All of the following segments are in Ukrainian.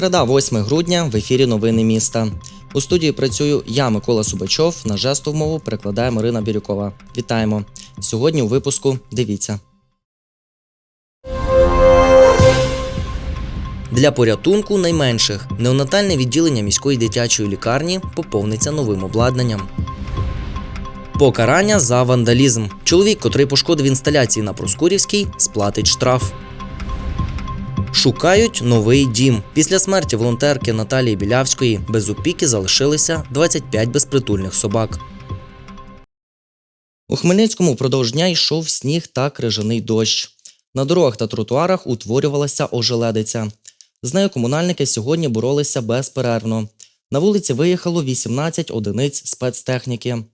Середа, 8 грудня, в ефірі Новини міста. У студії працюю я, Микола Субачов. На жестову мову перекладає Марина Бірюкова. Вітаємо! Сьогодні у випуску дивіться. Для порятунку найменших неонатальне відділення міської дитячої лікарні поповниться новим обладнанням. Покарання за вандалізм. Чоловік, котрий пошкодив інсталяції на Проскурівській, сплатить штраф. Шукають новий дім. Після смерті волонтерки Наталії Білявської без опіки залишилися 25 безпритульних собак. У Хмельницькому впродовж дня йшов сніг та крижаний дощ. На дорогах та тротуарах утворювалася ожеледиця. З нею комунальники сьогодні боролися безперервно. На вулиці виїхало 18 одиниць спецтехніки.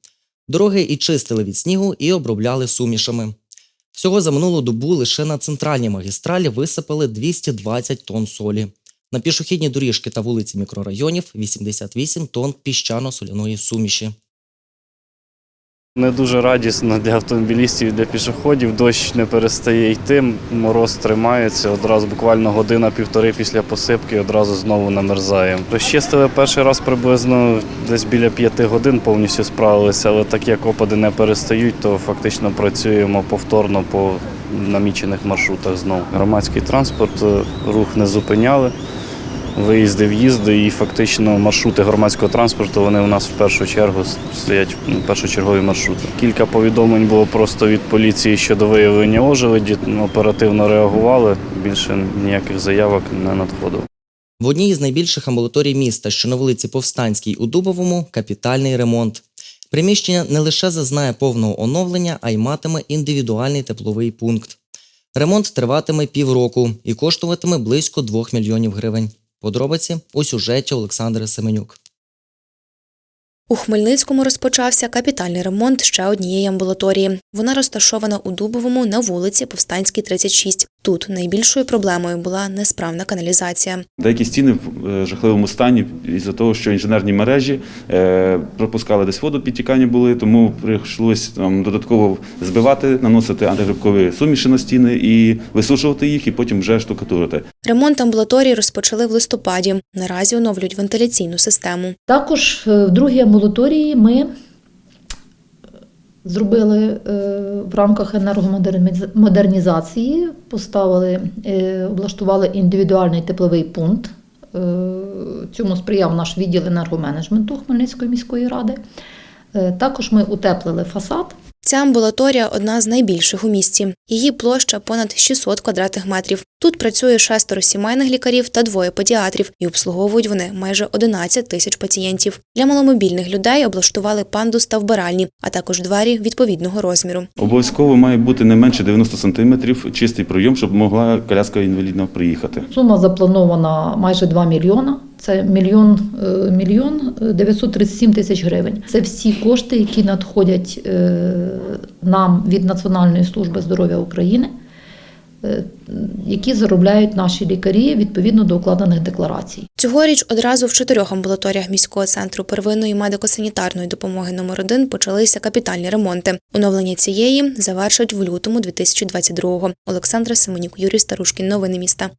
Дороги і чистили від снігу, і обробляли сумішами. Всього за минулу добу лише на центральній магістралі висипали 220 тонн солі. На пішохідні доріжки та вулиці мікрорайонів 88 тонн піщано-соляної суміші. Не дуже радісно для автомобілістів і для пішоходів. Дощ не перестає йти, мороз тримається. Одразу буквально година-півтори після посипки одразу знову намерзає. Розчистили перший раз приблизно десь біля п'яти годин повністю справилися, але так як опади не перестають, то фактично працюємо повторно по намічених маршрутах знову. Громадський транспорт, е, рух не зупиняли. Виїзди, в'їзди і фактично маршрути громадського транспорту вони у нас в першу чергу стоять ну, першочергові маршрути. Кілька повідомлень було просто від поліції щодо виявлення ожеледі. ну, Оперативно реагували. Більше ніяких заявок не надходило. В одній із найбільших амбулаторій міста, що на вулиці Повстанській у Дубовому, капітальний ремонт. Приміщення не лише зазнає повного оновлення, а й матиме індивідуальний тепловий пункт. Ремонт триватиме півроку і коштуватиме близько 2 мільйонів гривень. Подробиці у сюжеті Олександри Семенюк. У Хмельницькому розпочався капітальний ремонт ще однієї амбулаторії. Вона розташована у Дубовому на вулиці Повстанській, 36. Тут найбільшою проблемою була несправна каналізація. Деякі стіни в е, жахливому стані із-за того, що інженерні мережі е, пропускали десь воду, підтікання були, тому прийшлось там додатково збивати, наносити антигрибкові суміші на стіни і висушувати їх, і потім вже штукатурити. Ремонт амбулаторії розпочали в листопаді. Наразі оновлюють вентиляційну систему. Також е, в другій амбулаторії ми зробили е, в рамках енергомодернізації, поставили, е, облаштували індивідуальний тепловий пункт. Е, Цьому сприяв наш відділ енергоменеджменту Хмельницької міської ради. Також ми утеплили фасад. Ця амбулаторія одна з найбільших у місті. Її площа понад 600 квадратних метрів. Тут працює шестеро сімейних лікарів та двоє педіатрів, і обслуговують вони майже 11 тисяч пацієнтів. Для маломобільних людей облаштували пандус та вбиральні, а також двері відповідного розміру. Обов'язково має бути не менше 90 сантиметрів чистий пройом, щоб могла коляска інвалідна приїхати. Сума запланована майже 2 мільйона. Це мільйон, е, мільйон е, 937 тисяч гривень. Це всі кошти, які надходять е, нам від Національної служби здоров'я України, е, які заробляють наші лікарі відповідно до укладених декларацій. Цьогоріч одразу в чотирьох амбулаторіях міського центру первинної медико-санітарної допомоги номер 1 почалися капітальні ремонти. Оновлення цієї завершать в лютому 2022-го. Олександра Семенюк, Юрій Старушкін. Новини міста.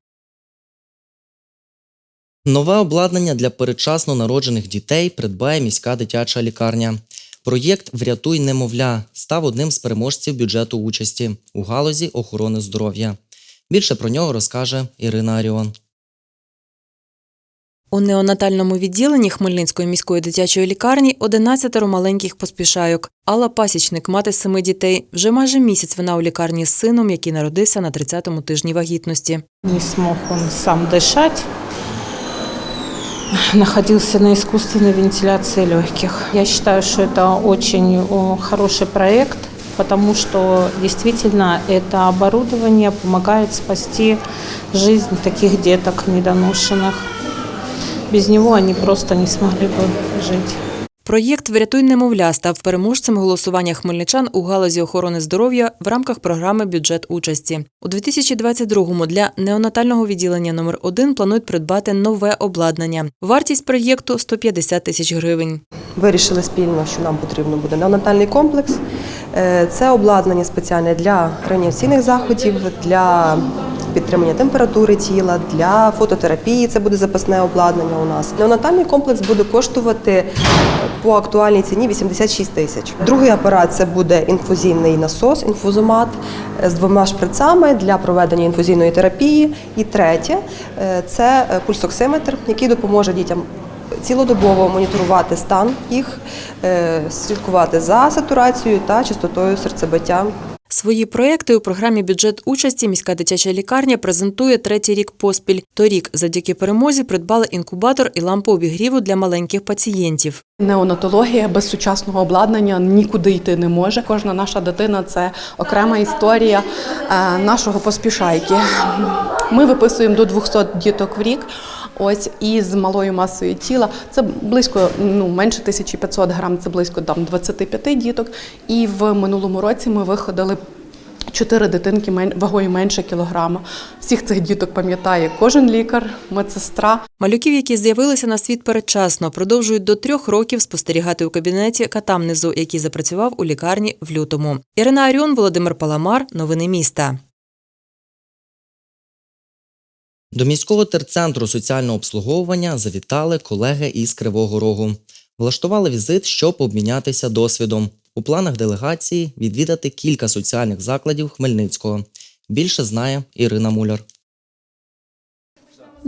Нове обладнання для передчасно народжених дітей придбає міська дитяча лікарня. Проєкт Врятуй немовля став одним з переможців бюджету участі у галузі охорони здоров'я. Більше про нього розкаже Ірина Аріон. У неонатальному відділенні Хмельницької міської дитячої лікарні 11 маленьких поспішайок. Алла Пасічник, мати семи дітей. Вже майже місяць вона у лікарні з сином, який народився на 30-му тижні вагітності. Не смог он сам дышать Находился на искусственной вентиляции легких. Я считаю, что это очень о, хороший проект, потому что действительно это оборудование помогает спасти жизнь таких деток недоношенных. Без него они просто не смогли бы жить. Проєкт Врятуй немовля став переможцем голосування хмельничан у галузі охорони здоров'я в рамках програми Бюджет участі. У 2022-му для неонатального відділення номер 1 планують придбати нове обладнання. Вартість проєкту 150 тисяч гривень. Вирішили спільно, що нам потрібно буде неонатальний комплекс. Е, Це обладнання спеціальне для реанімаційних заходів, для підтримання температури тіла, для фототерапії. Це буде запасне обладнання у нас. Неонатальний комплекс буде коштувати е, по актуальній ціні 86 тисяч. Другий апарат це буде інфузійний насос, інфузомат е, з двома шприцами для проведення інфузійної терапії. І третє е, це пульсоксиметр, який допоможе дітям цілодобово моніторувати стан їх, слідкувати за сатурацією та частотою серцебиття. Свої проекти у програмі Бюджет участі міська дитяча лікарня презентує третій рік поспіль. Торік, завдяки перемозі, придбали інкубатор і лампу обігріву для маленьких пацієнтів. Неонатологія без сучасного обладнання нікуди йти не може. Кожна наша дитина це окрема історія е, нашого поспішайки. Ми виписуємо до 200 діток в рік. Ось і з малою масою тіла це близько ну менше 1500 грам, це близько там 25 діток. І в минулому році ми виходили. Чотири дитинки вагою менше кілограма. Всіх цих діток пам'ятає кожен лікар, медсестра. Малюків, які з'явилися на світ передчасно, продовжують до трьох років спостерігати у кабінеті катамнезу, який запрацював у лікарні в лютому. Ірина Аріон, Володимир Паламар. Новини міста. До міського терцентру соціального обслуговування завітали колеги із Кривого Рогу. Влаштували візит, щоб обмінятися досвідом. У планах делегації відвідати кілька соціальних закладів Хмельницького. Більше знає Ірина Муляр.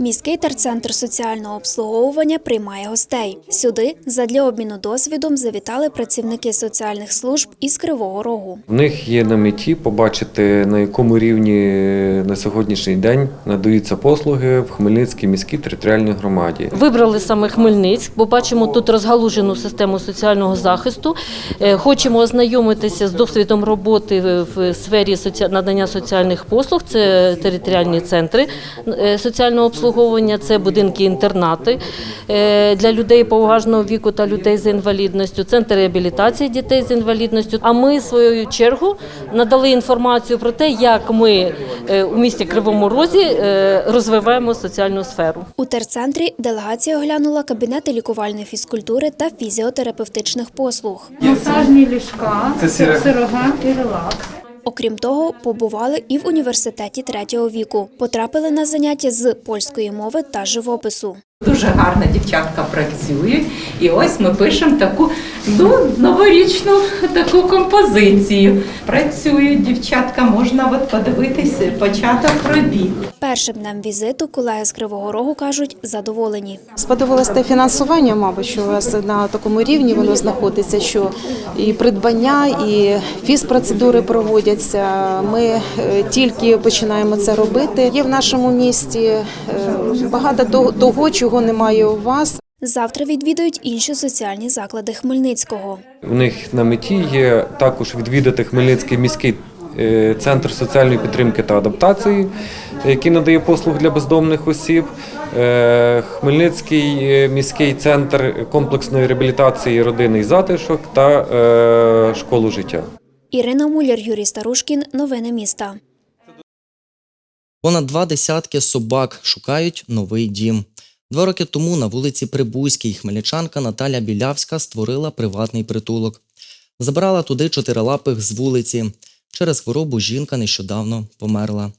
Міський терцентр соціального обслуговування приймає гостей. Сюди задля обміну досвідом завітали працівники соціальних служб із Кривого Рогу. В них є на меті побачити, на якому рівні на сьогоднішній день надаються послуги в Хмельницькій міській територіальній громаді. Вибрали саме Хмельницьк, бо бачимо тут розгалужену систему соціального захисту. Е, Хочемо ознайомитися з досвідом роботи в- в сфері надання соціальних послуг. Це територіальні центри е, соціального обслуговування, це будинки-інтернати е, для людей поважного віку та людей з інвалідністю, центр реабілітації дітей з інвалідністю. А ми, в свою чергу, надали інформацію про те, як ми е, у місті Кривому Розі е, розвиваємо соціальну сферу. У терцентрі делегація оглянула кабінети лікувальної фізкультури та фізіотерапевтичних послуг. Масажні ліжка, сирога і релакс. Окрім того, побували і в університеті третього віку. Потрапили на заняття з польської мови та живопису. Дуже гарно дівчатка працюють. І ось ми пишемо таку ну, новорічну таку композицію. Працюють дівчатка, можна от подивитися початок робіт. Першим днем візиту колеги з Кривого Рогу кажуть задоволені. Сподобалось те фінансування, мабуть, що у вас на такому рівні воно знаходиться, що і придбання, і фізпроцедури проводяться. Ми е, тільки починаємо це робити. Є в нашому місті е, багато того- того, чого немає у вас. Завтра відвідують інші соціальні заклади Хмельницького. У них на меті є також відвідати Хмельницький міський е, центр соціальної підтримки та адаптації, який надає послуг для бездомних осіб. е, Хмельницький е, міський центр комплексної реабілітації родинний затишок та школу життя. Ірина Муляр, Юрій Старушкін. Новини міста. Понад два десятки собак шукають новий дім. Два роки тому на вулиці Прибузькій хмельничанка Наталя Білявська створила приватний притулок. Забирала туди чотирилапих з вулиці. Через хворобу жінка нещодавно померла.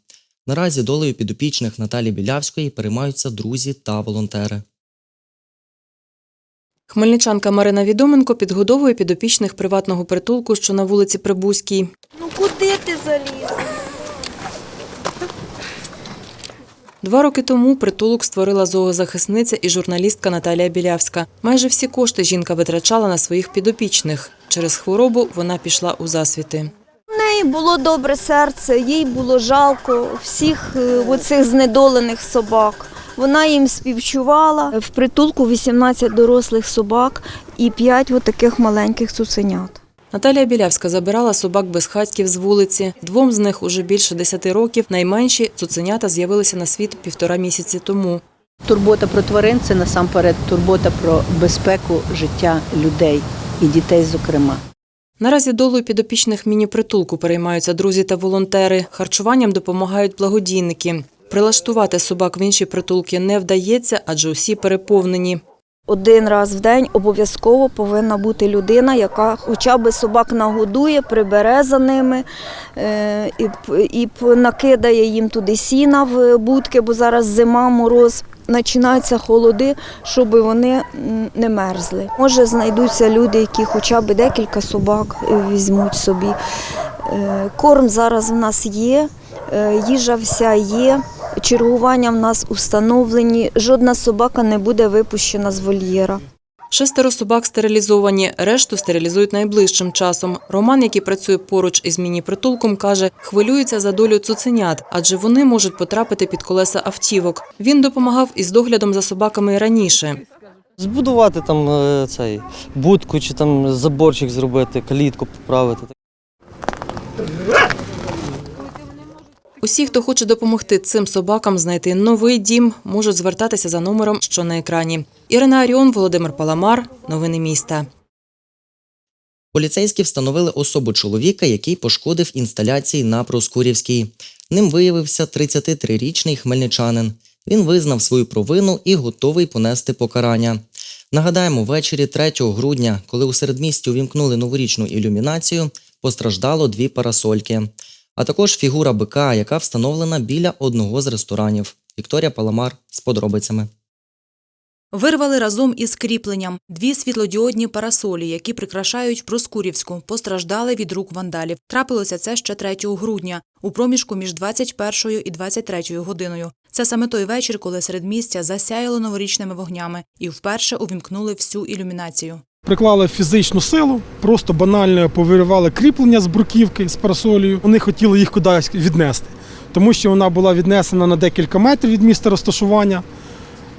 Наразі долею підопічних Наталі Білявської переймаються друзі та волонтери. Хмельничанка Марина Відоменко підгодовує підопічних приватного притулку, що на вулиці Прибузькій. Ну куди ти заліз? Два роки тому притулок створила зоозахисниця і журналістка Наталія Білявська. Майже всі кошти жінка витрачала на своїх підопічних. Через хворобу вона пішла у засвіти. У неї було добре серце, їй було жалко всіх е, оцих знедолених собак. Вона їм співчувала. В притулку 18 дорослих собак і 5 таких маленьких цуценят. Наталія Білявська забирала собак безхатьків з вулиці. Двом з них уже більше 10 років. Найменші цуценята з'явилися на світ півтора місяці тому. Турбота про тварин це насамперед турбота про безпеку життя людей і дітей, зокрема. Наразі долою підопічних міні-притулку переймаються друзі та волонтери. Харчуванням допомагають благодійники. Прилаштувати собак в інші притулки не вдається, адже усі переповнені. Один раз в день обов'язково повинна бути людина, яка хоча б собак нагодує, прибере за ними е, і, і накидає їм туди сіна в будки, бо зараз зима, мороз. Починаються холоди, щоб вони не мерзли. Може, знайдуться люди, які хоча б декілька собак візьмуть собі. Е, Корм зараз в нас є, е, їжа вся є. Чергування в нас установлені. Жодна собака не буде випущена з вольєра. Шестеро собак стерилізовані, решту стерилізують найближчим часом. Роман, який працює поруч із міні-притулком, каже, хвилюється за долю цуценят, адже вони можуть потрапити під колеса автівок. Він допомагав із доглядом за собаками і раніше. Збудувати там е, цей будку чи там заборчик зробити, калітку поправити. Усі, хто хоче допомогти цим собакам знайти новий дім, можуть звертатися за номером, що на екрані. Ірина Аріон, Володимир Паламар. Новини міста. Поліцейські встановили особу чоловіка, який пошкодив інсталяції на Проскурівській. Ним виявився 33-річний хмельничанин. Він визнав свою провину і готовий понести покарання. Нагадаємо, ввечері 3 грудня, коли у середмісті увімкнули новорічну ілюмінацію, постраждало дві парасольки, а також фігура бика, яка встановлена біля одного з ресторанів. Вікторія Паламар з подробицями. Вирвали разом із кріпленням дві світлодіодні парасолі, які прикрашають Проскурівську, постраждали від рук вандалів. Трапилося це ще 3 грудня, у проміжку між 21 і 23 годиною. Це саме той вечір, коли середмістя засяяло новорічними вогнями і вперше увімкнули всю ілюмінацію. Приклали фізичну силу, просто банально повиривали кріплення з бруківки з парасолію. Вони хотіли їх кудись віднести, тому що вона була віднесена на декілька метрів від місця розташування.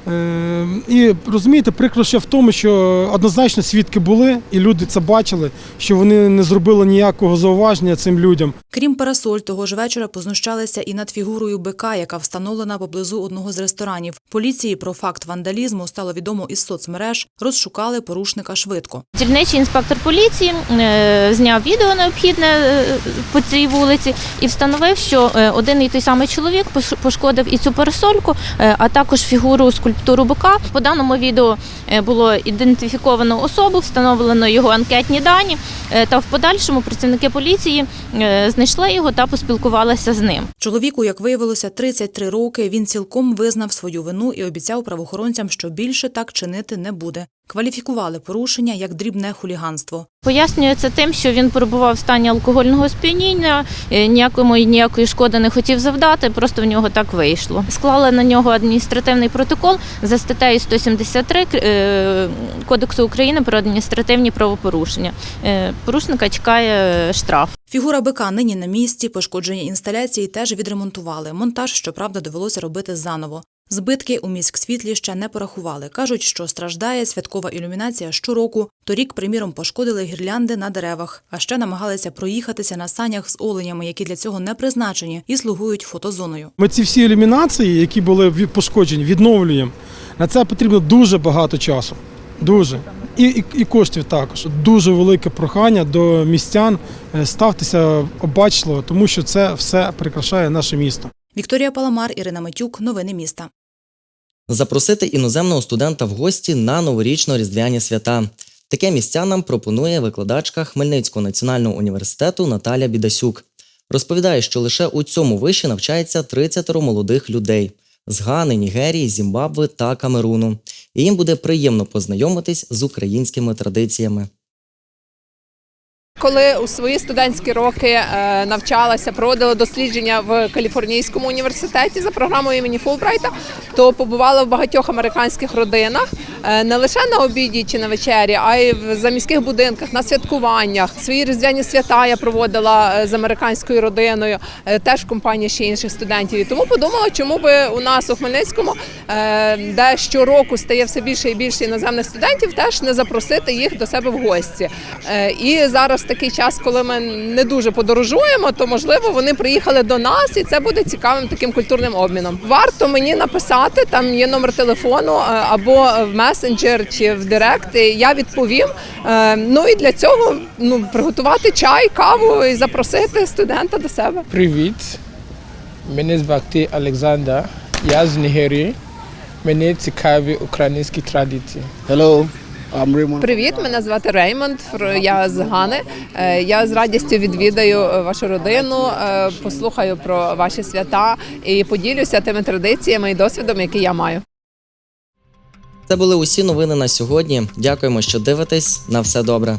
Е, І розумієте, прикро ще в тому, що однозначно свідки були, і люди це бачили, що вони не зробили ніякого зауваження цим людям. Крім парасоль, того ж вечора познущалися і над фігурою бика, яка встановлена поблизу одного з ресторанів. Поліції про факт вандалізму стало відомо із соцмереж. Розшукали порушника швидко. Дільничий інспектор поліції е, зняв відео необхідне е, по цій вулиці і встановив, що е, один і той самий чоловік пош- пошкодив і цю парасольку, а також фігуру скульптуру Бука. По даному відео е, було ідентифіковано особу, встановлено його анкетні дані. е, Та в подальшому працівники поліції е, знайшли його та поспілкувалися з ним. Чоловіку, як виявилося, 33 роки. Він цілком визнав свою вину і обіцяв правоохоронцям, що більше так чинити не буде. Кваліфікували порушення як дрібне хуліганство. Пояснюється тим, що він перебував в стані алкогольного сп'яніння, е, ніякому ніякої шкоди не хотів завдати, просто в нього так вийшло. Склали на нього адміністративний протокол за статтею 173 е, Кодексу України про адміністративні правопорушення. Е, Порушника чекає штраф. Фігура бика нині на місці. Пошкоджені інсталяції теж відремонтували. Монтаж, щоправда, довелося робити заново. Збитки у міськсвітлі ще не порахували. Кажуть, що страждає святкова ілюмінація щороку. Торік, приміром, пошкодили гірлянди на деревах, а ще намагалися проїхатися на санях з оленями, які для цього не призначені і слугують фотозоною. Ми ці всі ілюмінації, які були пошкоджені, відновлюємо. На це потрібно дуже багато часу. Дуже. І, і, і коштів також. Дуже велике прохання до містян е, ставтеся обачливо, тому що це все прикрашає наше місто. Вікторія Паламар, Ірина Митюк. Новини міста. Запросити іноземного студента в гості на новорічно-різдвяні свята. Таке місця нам пропонує викладачка Хмельницького національного університету Наталя Бідасюк. Розповідає, що лише у цьому виші навчається 30 молодих людей з Гани, Нігерії, Зімбабве та Камеруну. І їм буде приємно познайомитись з українськими традиціями. Коли у свої студентські роки е, навчалася, проводила дослідження в Каліфорнійському університеті за програмою імені Фулбрайта, то побувала в багатьох американських родинах. Е, не лише на обіді чи на вечері, а й в заміських будинках, на святкуваннях. Свої різдвяні свята я проводила е, з американською родиною, е, теж в компанії ще інших студентів. І тому подумала, чому би у нас у Хмельницькому, де щороку стає все більше і більше іноземних студентів, теж не запросити їх до себе в гості. І зараз такий час, коли ми не дуже подорожуємо, то можливо вони приїхали до нас, і це буде цікавим таким культурним обміном. Варто мені написати, там є номер телефону або в месенджер чи в директ. і Я відповім. Е, Ну і для цього ну приготувати чай, каву і запросити студента до себе. Привіт. Мене звати Олександр. Я з Нігерії. Мені цікаві українські традиції. Hello, I'm Raymond. Привіт, мене звати Реймонд. Я з Гани. Е, Я з радістю відвідаю е, вашу родину, послухаю про ваші свята і поділюся тими традиціями і досвідом, який я маю. Це були усі новини на сьогодні. Дякуємо, що дивитесь. На все добре.